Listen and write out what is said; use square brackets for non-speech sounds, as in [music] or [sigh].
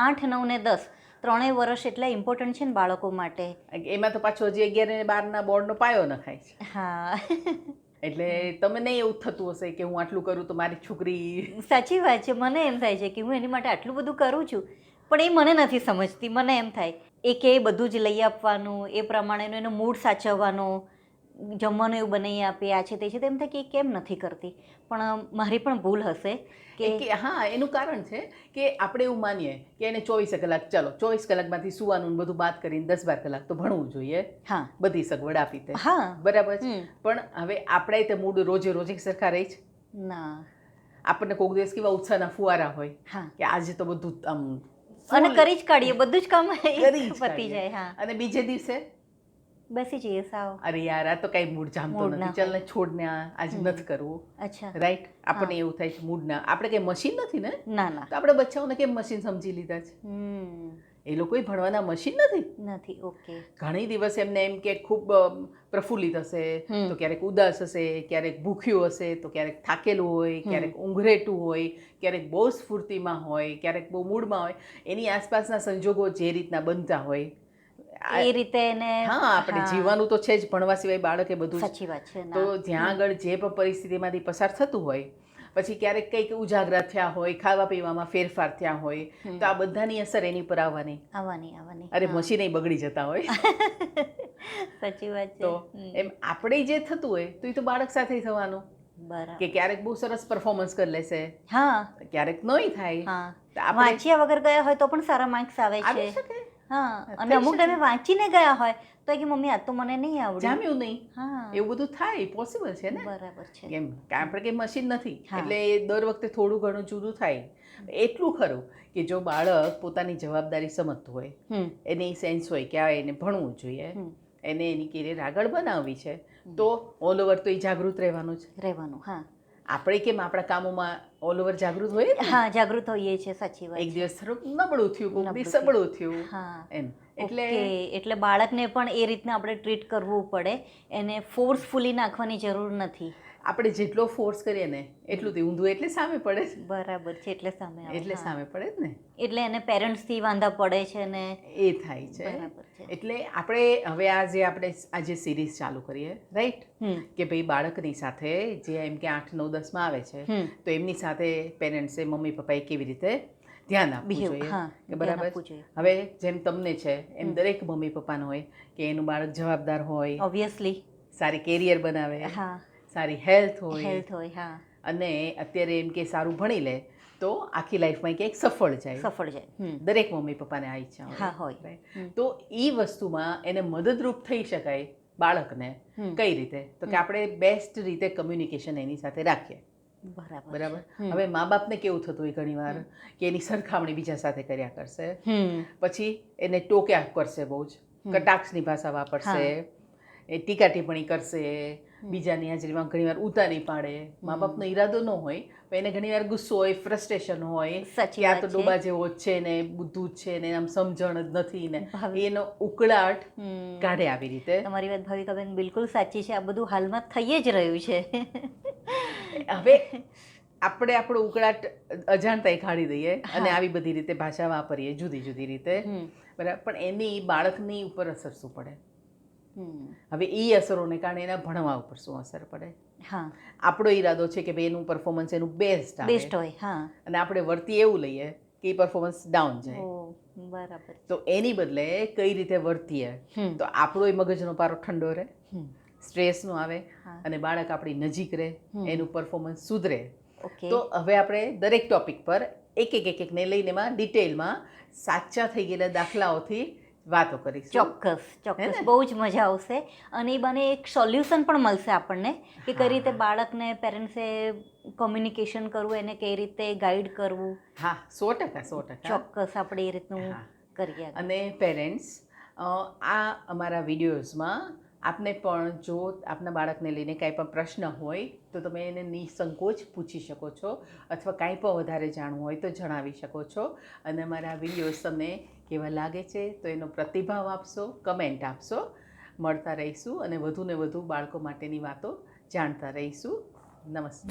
આઠ નવ ને દસ ત્રણેય વર્ષ એટલા ઇમ્પોર્ટન્ટ છે ને બાળકો માટે. એમાં તો પાછો હજી અગિયાર અને બારના બોર્ડનો પાયો નખાય છે. હા. એટલે તમને એવું થતું હશે કે હું આટલું કરું તો મારી છોકરી સાચી વાત છે મને એમ થાય છે કે હું એની માટે આટલું બધું કરું છું પણ એ મને નથી સમજતી મને એમ થાય. એ કે બધું જ લઈ આપવાનું એ પ્રમાણેનો એનો મૂડ સાચવવાનો જમવાનું એવું બનાવી આપે આ છે તે છે તેમ થાય કે કેમ નથી કરતી. પણ મારી પણ ભૂલ હશે કે હા એનું કારણ છે કે આપણે એવું માનીએ કે એને ચોવીસે કલાક ચાલો ચોવીસ કલાકમાંથી સુવાનું બધું બાદ કરીને દસ બાર કલાક તો ભણવું જોઈએ. હા. બધી સગવડ આપી તે હા. બરાબર છે? પણ હવે આપણે તે મૂડ રોજે રોજે સરખા રહી છે? ના. આપણને કોઈક દિવસ કેવા ઉત્સાહના ફુવારા હોય હા. કે આજે તો બધું આમ અને કરી જ કાઢીએ બધું જ કામ કરી જ પતી જાય હા. અને બીજે દિવસે બેસી જઈએ સાવ. અરે યાર આ તો કઈ મૂડ જામતો નથી. ચાલ ને છોડ ને આજ નથી કરવું. અચ્છા. રાઈટ આપણને એવું થાય છે મૂડ ના. આપણે કઈ મશીન નથી ને? ના ના. તો આપણે બચ્ચાઓને કેમ મશીન સમજી લીધા છે? એ લોકોય ભણવાના મશીન નથી? નથી ઓકે ઘણી દિવસ એમને એમ કે ખૂબ પ્રફુલ્લિત હશે તો ક્યારેક ઉદાસ હશે ક્યારેક ભૂખ્યું હશે તો ક્યારેક થાકેલું હોય ક્યારેક ઊંઘરેટું હોય ક્યારેક બહુ સ્ફૂર્તિમાં હોય ક્યારેક બહુ મૂડમાં હોય. એની આસપાસના સંજોગો જે રીતના બનતા હોય એ રીતે એને હા આપણે જીવવાનું તો છે જ ભણવા સિવાય બાળકે બધું સાચી વાત છે તો જ્યાં આગળ જે પણ પરિસ્થિતિમાંથી પસાર થતું હોય પછી ક્યારેક કંઈક ઉજાગરા થયા હોય ખાવા પીવામાં ફેરફાર થયા હોય તો આ બધાની અસર એની પર આવવાની. આવવાની આવવાની. અરે. મશીન બગડી જતા હોય. [laughs] સાચી વાત છે. તો એમ આપણે જે થતું હોય તો એ તો બાળક સાથે થવાનું. બરાબર. કે ક્યારેક બહુ સરસ પરફોર્મન્સ કરી લેશે. હા. ક્યારેક નહીં થાય. હા. વાંચ્યા વગર ગયા હોય તો પણ સારા માર્ક્સ આવે છે. હા અને અમુક. ટાઈમે વાંચીને ગયા હોય તો કે મમ્મી આ તો મને નહીં આવડ્યું. જામ્યું નહીં. હા. એવું બધું થાય પોસિબલ છે ને? બરાબર છે. કેમ કે આપણે કે મશીન નથી એટલે એ દર વખતે થોડું ઘણું જુદું થાય. એટલું ખરું કે જો બાળક પોતાની જવાબદારી સમજતું હોય એને એ સેન્સ હોય કે આ એને ભણવું જોઈએ એને એની કેરિયર આગળ બનાવવી છે તો ઓલ ઓવર તો એ જાગૃત રહેવાનું છે રહેવાનું હા. આપણે કેમ આપણા કામોમાં ઓલ ઓવર જાગૃત હોઈએ હા જાગૃત હોઈએ છીએ સાચી વાત. એક દિવસ થોડુંક નબળું થયું કોઈક દિવસ સબળું થયું. હા. એમ. એટલે એટલે એટલે બાળકને પણ એ રીતના આપણે ટ્રીટ કરવું પડે. એને ફોર્સફુલી નાખવાની જરૂર નથી. આપણે જેટલો ફોર્સ કરીએ ને એટલું તે ઊંધું એટલે સામે પડે છે. બરાબર છે એટલે સામે એટલે સામે પડે જ ને. એટલે એને પેરેન્ટ્સથી વાંધા પડે છે ને. એ થાય છે. એટલે આપણે હવે આ જે આપણે આ જે સિરીઝ ચાલુ કરીએ રાઈટ કે ભાઈ બાળકની સાથે જે એમ કે આઠ નવ દસમાં આવે છે તો એમની સાથે પેરેન્ટ્સે મમ્મી પપ્પાએ કેવી રીતે ધ્યાન આપવું જોઈએ? કે બરાબર? હવે જેમ તમને છે એમ દરેક મમ્મી પપ્પાનો હોય કે એનું બાળક જવાબદાર હોય ઓબ્વિયસલી સારી કેરિયર બનાવે હા. સારી હેલ્થ હોય હેલ્થ હોય હા. અને અત્યારે એમ કે સારું ભણી લે તો આખી લાઈફમાં ક્યાંક સફળ જાય. સફળ જાય. દરેક મમ્મી પપ્પાને આ ઈચ્છા હા હોય. તો એ વસ્તુમાં એને મદદરૂપ થઈ શકાય બાળકને. કઈ રીતે? તો કે આપણે બેસ્ટ રીતે કમ્યુનિકેશન એની સાથે રાખીએ. બરાબર. બરાબર? હવે મા બાપને કેવું થતું હોય ઘણીવાર. કે એની સરખામણી બીજા સાથે કર્યા કરશે. પછી એને ટોક્યા કરશે બહુ જ. કટાક્ષની ભાષા વાપરશે. એ ટીકા ટિપ્પણી કરશે. બીજાની હાજરીમાં ઘણીવાર ઉતારી પાડે. મા. બાપનો ઈરાદો ન હોય એને ઘણીવાર ગુસ્સો હોય ફ્રસ્ટ્રેશન હોય. સાચી કે આ તો ડોબા જેવો જ છે ને બુદ્ધુ છે ને આમ સમજણ જ નથી ને. એનો ઉકળાટ કાઢે આવી રીતે. તમારી વાત ભાવિકાબેન બિલકુલ સાચી છે. આ બધું હાલમાં થઈ જ રહ્યું છે. [laughs] હવે આપણે આપણો ઉકળાટ અજાણતાય કાઢી દઈએ અને આવી બધી રીતે ભાષા વાપરીએ જુદી જુદી રીતે. બરાબર? પણ એની બાળકની ઉપર અસર શું પડે. હવે એ અસરોને કારણે એના ભણવા ઉપર શું અસર પડે? હા. આપણો ઈરાદો છે કે ભાઈ એનું પરફોર્મન્સ એનું બેસ્ટ બેસ્ટ હોય હા. અને આપણે વર્તી એવું લઈએ કે એ પરફોર્મન્સ ડાઉન જાય. બરાબર. તો એની બદલે કઈ રીતે વર્તીએ. તો આપણો મગજનો પારો ઠંડો રહે સ્ટ્રેસ નો આવે અને બાળક આપણી નજીક રહે એનું પરફોર્મન્સ સુધરે. તો હવે આપણે દરેક ટોપિક પર એક એક એક એકને લઈને એમાં ડિટેલમાં સાચા થઈ ગયેલા દાખલાઓથી વાતો કરીશું. ચોક્કસ ચોક્કસ. બહુ જ મજા આવશે. અને એ બને એક સોલ્યુશન પણ મળશે આપણને કે કઈ રીતે બાળકને પેરેન્ટ્સે કોમ્યુનિકેશન કરવું એને કઈ રીતે ગાઈડ કરવું. હા સો ટકા સો ટકા. ચોક્કસ આપણે એ રીતનું કરીએ અને પેરેન્ટ્સ આ અમારા વિડીયોઝમાં આપને પણ જો આપના બાળકને લઈને કાંઈ પણ પ્રશ્ન હોય, તો તમે એને નિસંકોચ પૂછી શકો છો અથવા કાંઈ પણ વધારે જાણવું હોય તો જણાવી શકો છો. અને મારા વિડીયોઝ તમને કેવા લાગે છે, તો એનો પ્રતિભાવ આપશો, કમેન્ટ આપશો. મળતા રહીશું અને વધુ ને વધુ બાળકો માટેની વાતો જાણતા રહીશું. નમસ્તે